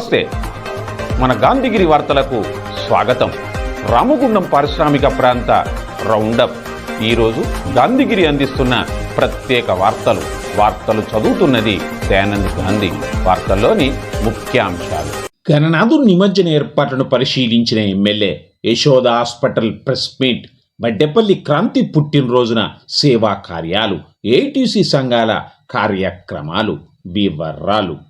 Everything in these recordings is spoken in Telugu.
నమస్తే. మన గాంధీగిరి వార్తలకు స్వాగతం. రామగుండం పారిశ్రామిక ప్రాంత రౌండప్. ఈరోజు గాంధీగిరి అందిస్తున్న ప్రత్యేక వార్తలు. వార్తలు చదువుతున్నది దయానంద్ గాంధీ. వార్తల్లోని ముఖ్యాంశాలు. గణనాథు నిమజ్జన ఏర్పాట్లను పరిశీలించిన MLA Yashoda hospital press meet. Maddepalli Kranti పుట్టినరోజున సేవా కార్యాలు ఏటీసీ సంఘాల కార్యక్రమాలు వివరాలు.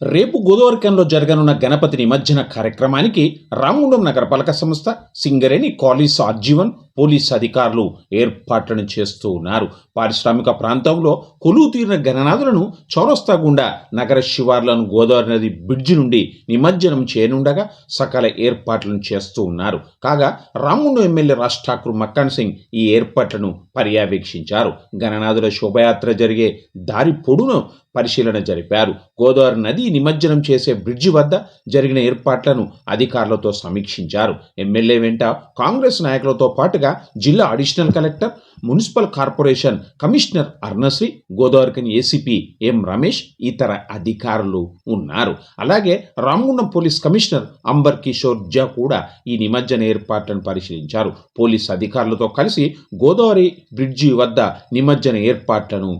రేపు గోదావరికంలో జరగనున్న గణపతి నిమజ్జన కార్యక్రమానికి రామగుండం నగరపాలక సంస్థ సింగరేణి కాలేజ్ ఆజీవన్ పోలీస్ అధికారులు ఏర్పాట్లను చేస్తూ ఉన్నారు. పారిశ్రామిక ప్రాంతంలో కొలువు తీరిన గణనాథులను చౌరస్తా గుండా నగర శివార్లను గోదావరి నది బ్రిడ్జి నుండి నిమజ్జనం చేయనుండగా సకల ఏర్పాట్లను చేస్తూ ఉన్నారు. కాగా రాముండు ఎమ్మెల్యే రాజ్ ఠాకూర్ మక్కాన్ సింగ్ ఈ ఏర్పాట్లను పర్యవేక్షించారు. గణనాథుల శోభయాత్ర జరిగే దారి పొడును పరిశీలన జరిపారు. గోదావరి నది నిమజ్జనం చేసే బ్రిడ్జి వద్ద జరిగిన ఏర్పాట్లను అధికారులతో సమీక్షించారు. ఎమ్మెల్యే వెంట కాంగ్రెస్ నాయకులతో పాటుగా జిల్లా additional collector municipal corporation commissioner Arunasri Godavarikhani ACP M Ramesh ఇతర అధికారులు ఉన్నారు. అలాగే రామగుండం పోలీస్ కమిషనర్ అంబర్ కిషోర్ జా కూడా ఈ నిమజ్జన ఏర్పాట్లను పరిశీలించారు. పోలీస్ అధికారులతో కలిసి గోదావరి బ్రిడ్జి వద్ద నిమజ్జన ఏర్పాట్లను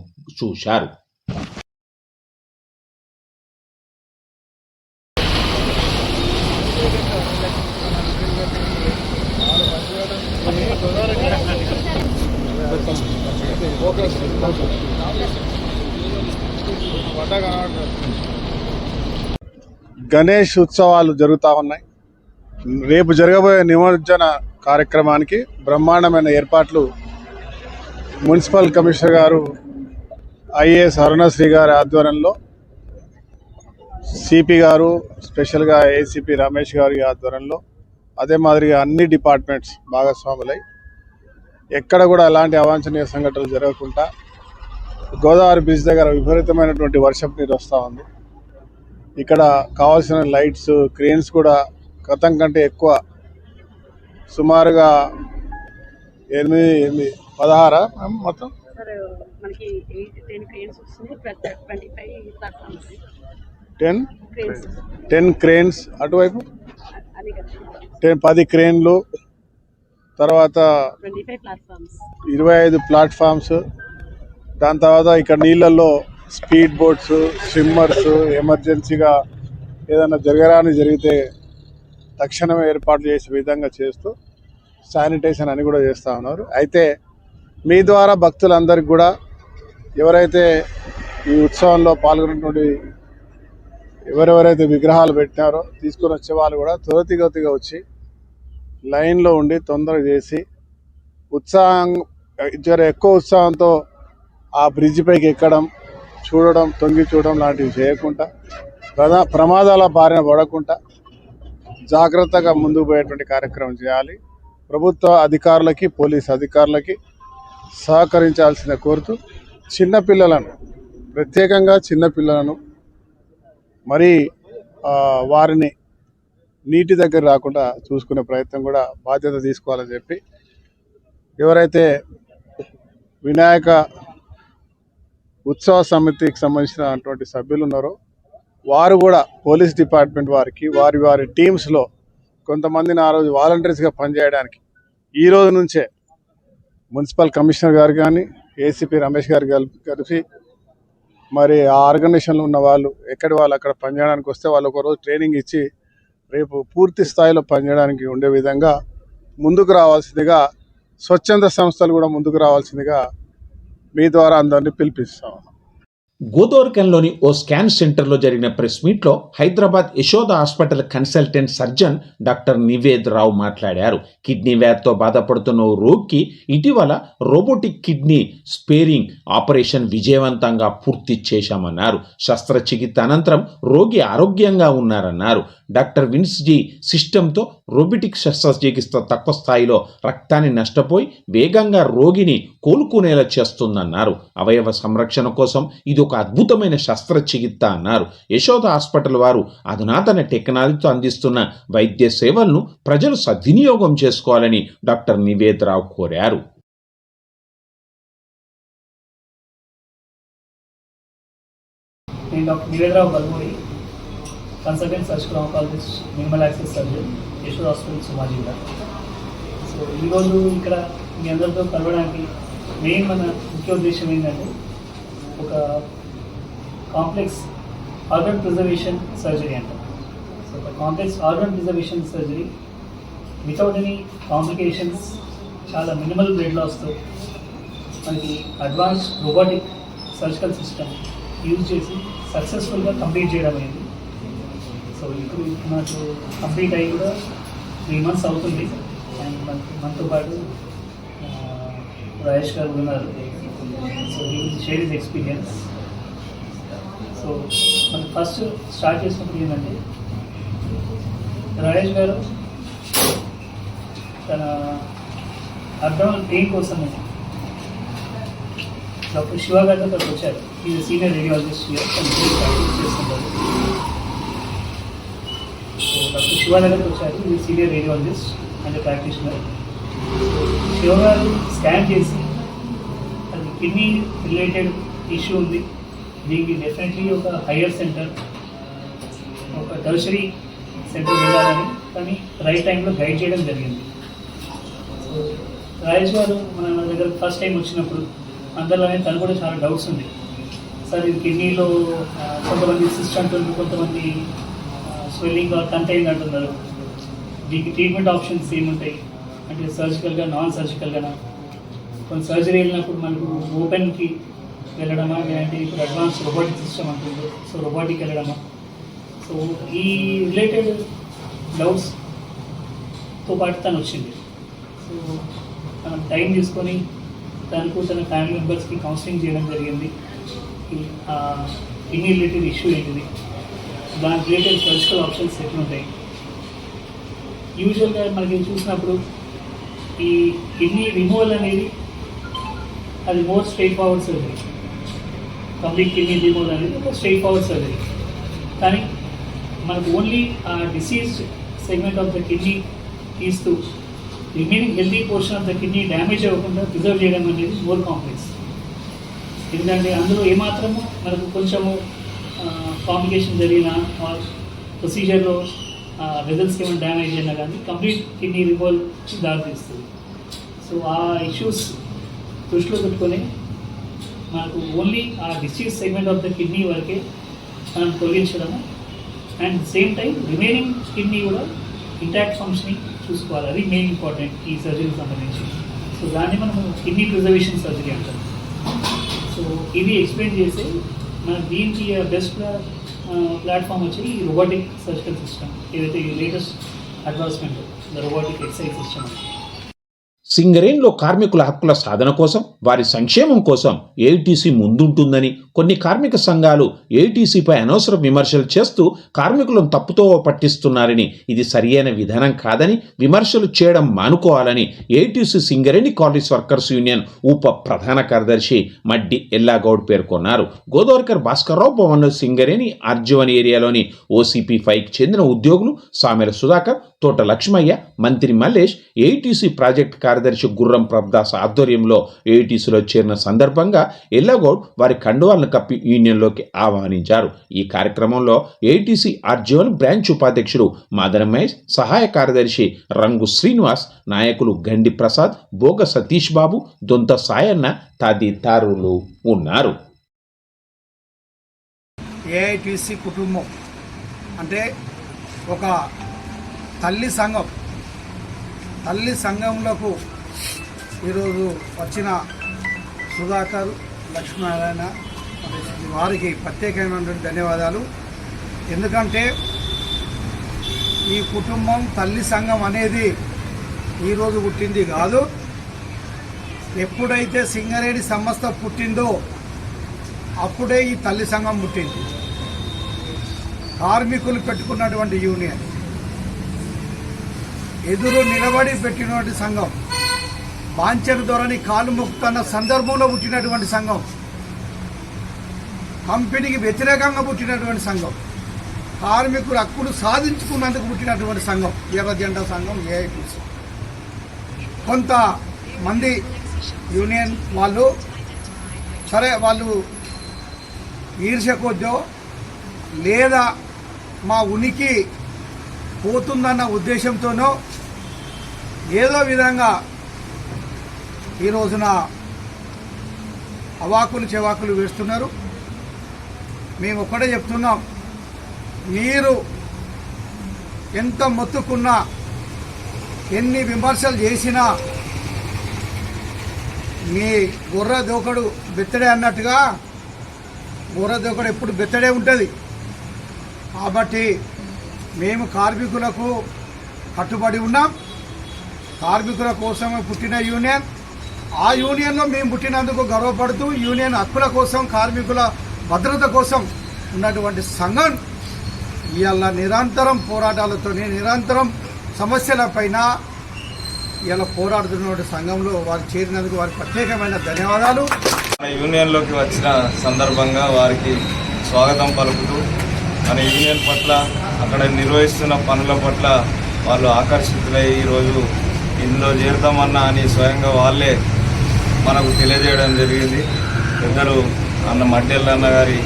చూశారు. గణేష్ ఉత్సవాలు జరుగుతూ ఉన్నాయి. రేపు జరగబోయే నిమజ్జన కార్యక్రమానికి బ్రహ్మాండమైన ఏర్పాట్లు మున్సిపల్ కమిషనర్ గారు ఐఏఎస్ అరుణశ్రీ గారి ఆధ్వర్యంలో సిపి గారు స్పెషల్గా ఏసీపీ రమేష్ గారి ఆధ్వర్యంలో అదే మాదిరిగా అన్ని డిపార్ట్మెంట్స్ భాగస్వాములై ఎక్కడ కూడా అలాంటి అవాంఛనీయ సంఘటనలు జరగకుండా గోదావరి బీచ్ దగ్గర విపరీతమైనటువంటి వర్షపు నీరు వస్తూ ఉంది. ఇక్కడ కావాల్సిన లైట్స్ క్రేన్స్ కూడా గతం కంటే ఎక్కువ. సుమారుగా ఎనిమిది ఎనిమిది పదహారా మొత్తం? Ten ten? క్రేన్స్. అటువైపు? టెన్ పది క్రేన్లు. తర్వాత ఇరవై ఐదు ప్లాట్ఫామ్స్. దాని తర్వాత ఇక్కడ నీళ్ళల్లో స్పీడ్ బోట్స్ స్విమ్మర్స్ ఎమర్జెన్సీగా ఏదైనా జరగరాని జరిగితే తక్షణమే ఏర్పాట్లు చేసే విధంగా చేస్తూ శానిటేషన్ అని కూడా చేస్తూ ఉన్నారు. అయితే మీ ద్వారా భక్తులందరికీ కూడా ఎవరైతే ఈ ఉత్సవంలో పాల్గొన్నటువంటి ఎవరెవరైతే విగ్రహాలు పెట్టినారో తీసుకొని వచ్చే వాళ్ళు కూడా త్వరితగతిగా వచ్చి లైన్లో ఉండి తొందరగా చేసి ఉత్సాహం జర ఎక్కువ ఉత్సాహంతో ఆ బ్రిడ్జ్ పైకి ఎక్కడం చూడడం తొంగి చూడడం లాంటివి చేయకుండా ప్రధా ప్రమాదాల బారిన పడకుండా జాగ్రత్తగా ముందుకు పోయేటువంటి కార్యక్రమం చేయాలి. ప్రభుత్వ అధికారులకి పోలీస్ అధికారులకి సహకరించాల్సిన కోరుతూ చిన్నపిల్లలను ప్రత్యేకంగా చిన్నపిల్లలను మరి వారిని నీటి దగ్గర రాకుండా చూసుకునే ప్రయత్నం కూడా బాధ్యత తీసుకోవాలని చెప్పి ఎవరైతే వినాయక ఉత్సవ సమితికి సంబంధించినటువంటి సభ్యులు ఉన్నారో. వారు కూడా పోలీస్ డిపార్ట్మెంట్ వారికి వారి వారి టీమ్స్లో కొంతమందిని ఆ రోజు వాలంటీర్స్గా పనిచేయడానికి. ఈ రోజు నుంచే మున్సిపల్ కమిషనర్ గారు కానీ ఏసీపీ రమేష్ గారు కలిపి మరి ఆ ఆర్గనైజేషన్లో ఉన్న వాళ్ళు ఎక్కడి వాళ్ళు అక్కడ పనిచేయడానికి వస్తే వాళ్ళు ఒక రోజు ట్రైనింగ్ ఇచ్చి రేపు పూర్తి స్థాయిలో పనిచేయడానికి ఉండే విధంగా ముందుకు రావాల్సిందిగా స్వచ్ఛంద సంస్థలు కూడా ముందుకు రావాల్సిందిగా మీ ద్వారా అందరినీ పిలిపిస్తాం. గోదోర్కంలోని ఓ స్కాన్ సెంటర్లో జరిగిన ప్రెస్ మీట్లో Hyderabad Yashoda hospital consultant surgeon doctor Nived Rao మాట్లాడారు. కిడ్నీ వ్యాధితో బాధపడుతున్న ఓ రోగికి ఇటీవల రోబోటిక్ కిడ్నీ స్పేరింగ్ ఆపరేషన్ విజయవంతంగా పూర్తి చేశామన్నారు. శస్త్రచికిత్స అనంతరం రోగి ఆరోగ్యంగా ఉన్నారన్నారు. డాక్టర్ విన్స్ జీ సిస్టంతో రోబోటిక్ శస్త్రచికిత్స తక్కువ స్థాయిలో రక్తాన్ని నష్టపోయి వేగంగా రోగిని కోలుకునేలా చేస్తుందన్నారు. అవయవ సంరక్షణ కోసం ఇది ఒక అద్భుతమైన శస్త్రచికిత్స అన్నారు. యశోద హాస్పిటల్ వారు అధునాతన టెక్నాలజీతో అందిస్తున్న వైద్య సేవలను ప్రజలు సద్వినియోగం చేసుకోవాలని డాక్టర్ నివేద్ రావు కోరారు. నేను doctor Nived Rao Balmuri consultant surgical oncologist minimal access surgeon యశ్వర్ హాస్పిటల్ సుమాజీగా సో ఈరోజు ఇక్కడ మీ అందరితో కలవడానికి మెయిన్ మన ముఖ్య ఉద్దేశం ఏంటంటే ఒక కాంప్లెక్స్ ఆర్గన్ ప్రిజర్వేషన్ సర్జరీ అంట. సో ఒక complex organ preservation surgery without any complications చాలా మినిమల్ బ్లడ్ లాస్తో మనకి advance robotic surgical system use చేసి సక్సెస్ఫుల్గా కంప్లీట్ చేయడం అయింది. ఇప్పుడు నాకు కంప్లీట్ అయ్యి కూడా త్రీ మంత్స్ అవుతుంది. అండ్ మనకి మనతో పాటు రాజేష్ గారు ఉన్నారు. So he share his experience so మనం ఫస్ట్ స్టార్ట్ చేసినప్పుడు ఏంటంటే రాజేష్ గారు తన అర్థం ఏం కోసం డాక్టర్ శివ గారితో వచ్చారు. ఈ సీనియర్ రేడియాలజిస్ట్ ప్రాక్టీస్ చేస్తుంటారు డాక్టర్ శివ వచ్చారు ఈ senior radiologist and practitioner Shiva గారు స్కాన్ చేసి అది కిడ్నీ రిలేటెడ్ ఇష్యూ ఉంది. దీనికి డెఫినెట్లీ ఒక హయ్యర్ సెంటర్ ఒక టర్షరీ సెంటర్ వెళ్ళాలని కానీ రైట్ టైంలో గైడ్ చేయడం జరిగింది. సో రాజేష్ గారు మన దగ్గర ఫస్ట్ టైం వచ్చినప్పుడు అందరిలోనే తను కూడా చాలా డౌట్స్ ఉంది సార్ ఇది కిడ్నీలో కొంతమంది సిస్ట్ అంటున్నారు కొంతమంది స్వెల్లింగ్ కంటైన్ అంటున్నారు. దీనికి ట్రీట్మెంట్ ఆప్షన్స్ ఏముంటాయి? అంటే సర్జికల్గా నాన్ సర్జికల్గానా కొన్ని సర్జరీ వెళ్ళినప్పుడు మనకు ఓపెన్కి వెళ్ళడమా? లేదంటే ఇప్పుడు అడ్వాన్స్ రోబోటిక్ సిస్టమ్ అంటుంది. సో రోబోటిక్ వెళ్ళడమా? సో ఈ రిలేటెడ్ డౌట్స్తో పాటు తను వచ్చింది. సో మనం టైం తీసుకొని తనకు తన ఫ్యామిలీ మెంబర్స్కి కౌన్సిలింగ్ చేయడం జరిగింది. ఇన్ని రిలేటెడ్ ఇష్యూ ఏంటిది? దాని రిలేటెడ్ సర్జికల్ ఆప్షన్స్ ఎట్లుంటాయి యూజువల్గా మనకి చూసినప్పుడు ఈ కిడ్నీ రిమూవల్ అనేది అది more straightforward surgery complete kidney removal అనేది ఒక స్ట్రైట్ ఫార్వర్డ్ సర్జరీ కానీ మనకు ఓన్లీ ఆ disease segment of the kidney తీస్తూ remaining healthy portion of the kidney damage అవ్వకుండా ప్రిజర్వ్ చేయడం అనేది మోర్ కాంప్లెక్స్ ఎందుకంటే అందులో ఏమాత్రము మనకు కొంచెము కాంప్లికేషన్ జరిగినా ఆర్ ప్రొసీజర్లో రిజల్ట్స్కి ఏమైనా డ్యామేజ్ అయినా కానీ కంప్లీట్ కిడ్నీ రిపోల్ దారితీస్తుంది. సో ఆ ఇష్యూస్ దృష్టిలో పెట్టుకొని మనకు ఓన్లీ ఆ disease segment of the kidney వరకే మనం తొలగించడము. And same time remaining kidney కూడా ఇంటాక్ట్ ఫంక్షనింగ్ చూసుకోవాలి. అది మెయిన్ ఇంపార్టెంట్ ఈ సర్జరీకి సంబంధించి. సో దాన్ని మనం కిడ్నీ ప్రిజర్వేషన్ సర్జరీ అంటాం. సో ఇది ఎక్స్ప్లెయిన్ చేసి మన దీనికి బెస్ట్ ప్లాట్ఫామ్ వచ్చి ఈ రోబోటిక్ సర్జికల్ సిస్టమ్ ఏదైతే ఈ latest advancement the robotic Xi system సింగరేణిలో కార్మికుల హక్కుల సాధన కోసం వారి సంక్షేమం కోసం ఏఐటీసీ ముందుంటుందని కొన్ని కార్మిక సంఘాలు ఏఐటీసీపై అనవసర విమర్శలు చేస్తూ కార్మికులను తప్పుతో పట్టిస్తున్నారని ఇది సరియైన విధానం కాదని విమర్శలు చేయడం మానుకోవాలని ATC Singareni college workers union ఉప ప్రధాన కార్యదర్శి మడ్డి ఎల్లాగౌడ్ పేర్కొన్నారు. గోదావరికర్ భాస్కర్రావు భవన్లో సింగరేణి అర్జువన్ ఏరియాలోని ఓసీపీ ఫైవ్కి చెందిన ఉద్యోగులు సామెల సుధాకర్ తోట లక్ష్మయ్య మంత్రి మల్లేష్ ఏటీసీ ప్రాజెక్ట్ కార్యదర్శి గుర్రం ప్రభదాస్ ఆధ్వర్యంలో ఏటీసీలో చేరిన సందర్భంగా ఎల్లగౌడ్ వారి కండువాలను కప్పి యూనియన్లోకి ఆహ్వానించారు. ఈ కార్యక్రమంలో ఏటీసీ ఆర్జీవన్ బ్రాంచ్ ఉపాధ్యక్షుడు మాదన మహేష్ సహాయ కార్యదర్శి రంగు శ్రీనివాస్ నాయకులు గండి ప్రసాద్ బోగ సతీష్ బాబు దొంత సాయన్న తదితరులు ఉన్నారు. ఏఐటీసీ కుటుంబం అంటే ఒక తల్లి సంఘం. తల్లి సంఘంలోకు ఈరోజు వచ్చిన సుధాకర్ లక్ష్మీనారాయణ వారికి ప్రత్యేకమైనటువంటి ధన్యవాదాలు. ఎందుకంటే ఈ కుటుంబం తల్లి సంఘం అనేది ఈరోజు పుట్టింది కాదు. ఎప్పుడైతే సింగరేణి సంస్థ పుట్టిందో అప్పుడే ఈ తల్లి సంఘం పుట్టింది. కార్మికులు పెట్టుకున్నటువంటి యూనియన్. ఎదురు నిలబడి పెట్టినటువంటి సంఘం. బాంచర్ ధోరణి కాలు మొక్కుతున్న సందర్భంలో పుట్టినటువంటి సంఘం. కంపెనీకి వ్యతిరేకంగా పుట్టినటువంటి సంఘం. కార్మికుల హక్కులు సాధించుకున్నందుకు పుట్టినటువంటి సంఘం. ఎర్ర జెండా సంఘం ఏఐటీసీ కొంత మంది యూనియన్ వాళ్ళు సరే వాళ్ళు ఈర్ష్య కొద్దో లేదా మా ఉనికి పోతుందన్న ఉద్దేశంతోనో ఏదో విధంగా ఈ రోజున అవాకులు చెవాకులు వేస్తున్నారు. మేము ఒక్కడే చెప్తున్నాం మీరు ఎంత మొత్తుకున్నా ఎన్ని విమర్శలు చేసినా మీ గుర్ర దూకడు బెత్తడే అన్నట్టుగా గుర్ర దూకడు ఎప్పుడు బెత్తడే ఉంటుంది. కాబట్టి మేము కార్మికులకు కట్టుబడి ఉన్నాం. కార్మికుల కోసమే పుట్టిన యూనియన్. ఆ యూనియన్లో మేము పుట్టినందుకు గర్వపడుతూ యూనియన్ హక్కుల కోసం కార్మికుల భద్రత కోసం ఉన్నటువంటి సంఘం ఇవాళ నిరంతరం పోరాటాలతోనే నిరంతరం సమస్యలపైన ఇలా పోరాడుతున్న సంఘంలో వారు చేరినందుకు వారికి ప్రత్యేకమైన ధన్యవాదాలు. మన యూనియన్లోకి వచ్చిన సందర్భంగా వారికి స్వాగతం పలుకుతూ మన యూనియన్ పట్ల అక్కడ నిర్వహిస్తున్న పనుల పట్ల వాళ్ళు ఆకర్షితులై ఈరోజు ఇందులో చేరుతామన్నా అని స్వయంగా వాళ్ళే మనకు తెలియజేయడం జరిగింది. పెద్దలు అన్న మడ్డెల్ అన్న గారి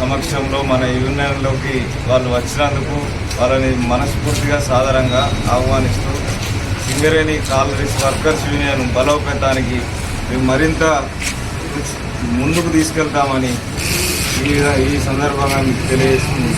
సమక్షంలో మన యూనియన్లోకి వాళ్ళు వచ్చినందుకు వాళ్ళని మనస్ఫూర్తిగా సాధారణంగా ఆహ్వానిస్తూ సింగరేణి కాలరీస్ వర్కర్స్ యూనియన్ బలోపేతానికి మేము మరింత ముందుకు తీసుకెళ్తామని ఈ ఈ సందర్భంగా మీకు తెలియజేస్తుంది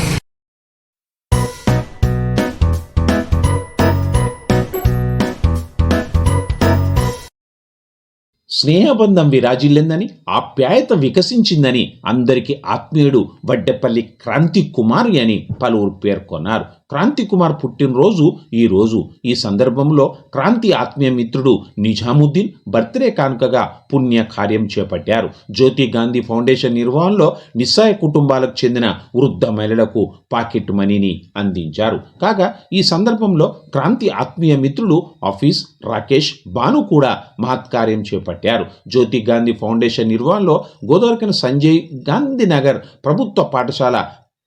స్నేహబంధం విరాజిల్లిందని ఆప్యాయత వికసించిందని అందరికీ ఆత్మీయుడు వడ్డెపల్లి క్రాంతి కుమారి అని పలువురు పేర్కొన్నారు. క్రాంతి కుమార్ పుట్టినరోజు ఈరోజు ఈ సందర్భంలో క్రాంతి ఆత్మీయ మిత్రుడు నిజాముద్దీన్ బర్త్డే కానుకగా పుణ్య కార్యం చేపట్టారు. జ్యోతి గాంధీ ఫౌండేషన్ నిర్వహణలో నిస్సాయ కుటుంబాలకు చెందిన వృద్ధ మహిళలకు పాకెట్ మనీని అందించారు. కాగా ఈ సందర్భంలో క్రాంతి ఆత్మీయ మిత్రుడు ఆఫీస్ రాకేష్ బాను కూడా మహత్కార్యం చేపట్టారు. జ్యోతి గాంధీ ఫౌండేషన్ నిర్వహణలో గోదావరికన సంజయ్ గాంధీనగర్ ప్రభుత్వ పాఠశాల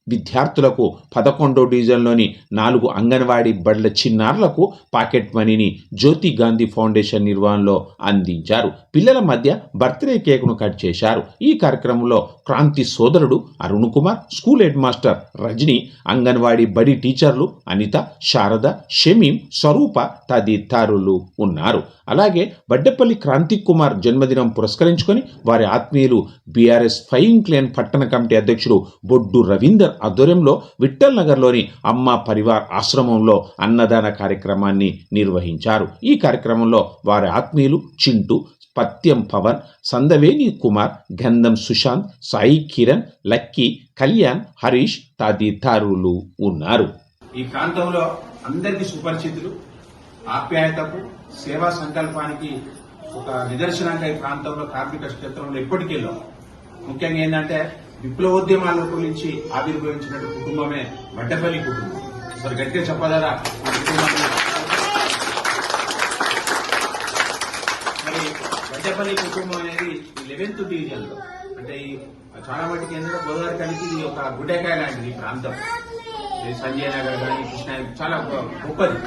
విద్యార్థులకు పదకొండో డివిజన్లోని నాలుగు అంగన్వాడీ బడ్ల చిన్నారులకు పాకెట్ మనీని జ్యోతి గాంధీ ఫౌండేషన్ నిర్వహణలో అందించారు. పిల్లల మధ్య బర్త్డే కేకును కట్ చేశారు. ఈ కార్యక్రమంలో క్రాంతి సోదరుడు Arun Kumar school head master Rajani anganwadi బడి టీచర్లు అనిత శారద షమీం స్వరూప తదితరులు ఉన్నారు. అలాగే బడ్డెపల్లి క్రాంతి కుమార్ జన్మదినం పురస్కరించుకొని వారి ఆత్మీయులు బీఆర్ఎస్ ఫైన్ క్లేన్ పట్టణ కమిటీ అధ్యక్షుడు బొడ్డు రవీందర్ ఆధ్వర్యంలో విఠల్ నగర్లోని అమ్మ పరివార్ ఆశ్రమంలో అన్నదాన కార్యక్రమాన్ని నిర్వహించారు. ఈ కార్యక్రమంలో వారి ఆత్మీయులు చింటూ పత్యం పవన్ సందవేని కుమార్ గంధం సుశాంత్ సాయి కిరణ్ లక్కీ కళ్యాణ్ హరీష్ తదితరులు ఉన్నారు. ఈ ప్రాంతంలో అందరికీ సుపరిచితులు ఆప్యాయతకు సేవా సంకల్పానికి ఒక నిదర్శనంగా ఈ ప్రాంతంలో కార్మిక క్షేత్రంలో ఎప్పటికెళ్ళాం. ముఖ్యంగా ఏంటంటే విప్లవోద్యమాల గురించి ఆవిర్భవించిన కుటుంబమే వడ్డపల్లి కుటుంబం. మరి గట్టిగా చెప్పగలరా మరి వడ్డపల్లి కుటుంబం అనేది లెవెన్త్ డివిజన్లో అంటే ఈ చాలా మటుకు ఏంటంటే గోదావరి కలిపి ఇది ఒక గుడ్డకాయ లాంటిది ఈ ప్రాంతం. సంజయ్ నగర్ కానీ కృష్ణ చాలా గొప్పది.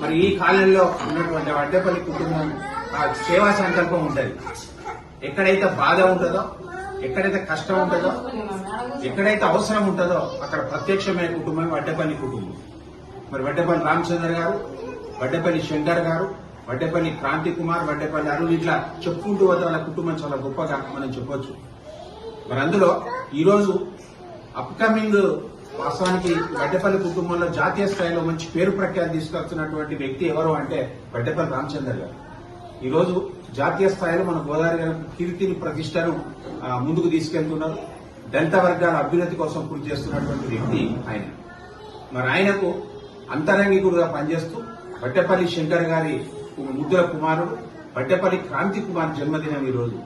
మరి ఈ కాలంలో ఉన్నటువంటి వడ్డపల్లి కుటుంబం ఆ సేవా సంకల్పం ఉంటది. ఎక్కడైతే బాధ ఉంటుందో ఎక్కడైతే కష్టం ఉంటుందో ఎక్కడైతే అవసరం ఉంటుందో అక్కడ ప్రత్యక్షమైన కుటుంబం వడ్డపల్లి కుటుంబం. మరి వడ్డపల్లి రామచంద్ర గారు వడ్డపల్లి శంకర్ గారు వడ్డపల్లి క్రాంతి కుమార్ వడ్డపల్లి అరుణ్ ఇట్లా చెప్పుకుంటూ వద్ద వాళ్ళ కుటుంబం చాలా గొప్పగా మనం చెప్పొచ్చు. మరి అందులో ఈరోజు అప్కమింగ్ వాస్తవానికి వడ్డపల్లి కుటుంబంలో జాతీయ స్థాయిలో మంచి పేరు ప్రఖ్యాతి తీసుకొస్తున్నటువంటి వ్యక్తి ఎవరు అంటే వడ్డపల్లి రామచంద్ర గారు. ఈరోజు జాతీయ స్థాయిలో మన గోదావరి గారి కీర్తిని ప్రతిష్టను ముందుకు తీసుకెళ్తున్నారు. దళిత వర్గాల అభ్యున్నతి కోసం కృషి చేస్తున్నటువంటి వ్యక్తి ఆయన. మరి ఆయనకు అంతరంగికుడుగా పనిచేస్తూ బట్టెపల్లి శంకర్ గారి ముద్దుల కుమారుడు బట్టెపల్లి క్రాంతి కుమార్ జన్మదినం ఈ రోజు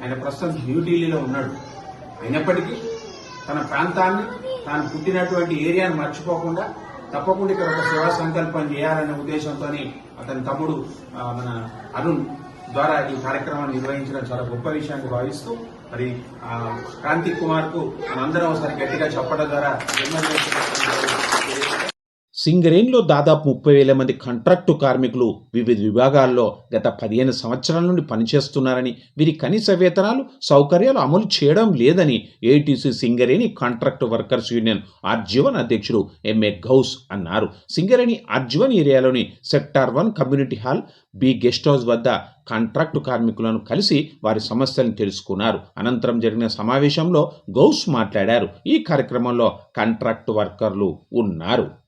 ఆయన ప్రస్తుతం న్యూఢిల్లీలో ఉన్నాడు. అయినప్పటికీ తన ప్రాంతాన్ని తాను పుట్టినటువంటి ఏరియాను మర్చిపోకుండా తప్పకుండా ఇక్కడ ఒక సేవా సంకల్పం చేయాలనే ఉద్దేశంతో అతని తమ్ముడు మన అరుణ్ ద్వారా ఈ కార్యక్రమాన్ని నిర్వహించడం చాలా గొప్ప విషయాన్ని భావిస్తూ మరి ఆ, క్రాంతి కుమార్కు మనందరం ఒకసారి గట్టిగా చెప్పడం ద్వారా సింగరేణిలో దాదాపు ముప్పై వేల మంది కాంట్రాక్టు కార్మికులు వివిధ విభాగాల్లో గత పదిహేను సంవత్సరాల నుండి పనిచేస్తున్నారని వీరి కనీస వేతనాలు సౌకర్యాలు అమలు చేయడం లేదని ATC Singareni contract workers union R G one అధ్యక్షుడు ఎంఏ గౌస్ అన్నారు. Singareni RG one ఏరియాలోని sector one community hall B guest house వద్ద కాంట్రాక్టు కార్మికులను కలిసి వారి సమస్యలను తెలుసుకున్నారు. అనంతరం జరిగిన సమావేశంలో గౌస్ మాట్లాడారు. ఈ కార్యక్రమంలో కాంట్రాక్టు వర్కర్లు ఉన్నారు.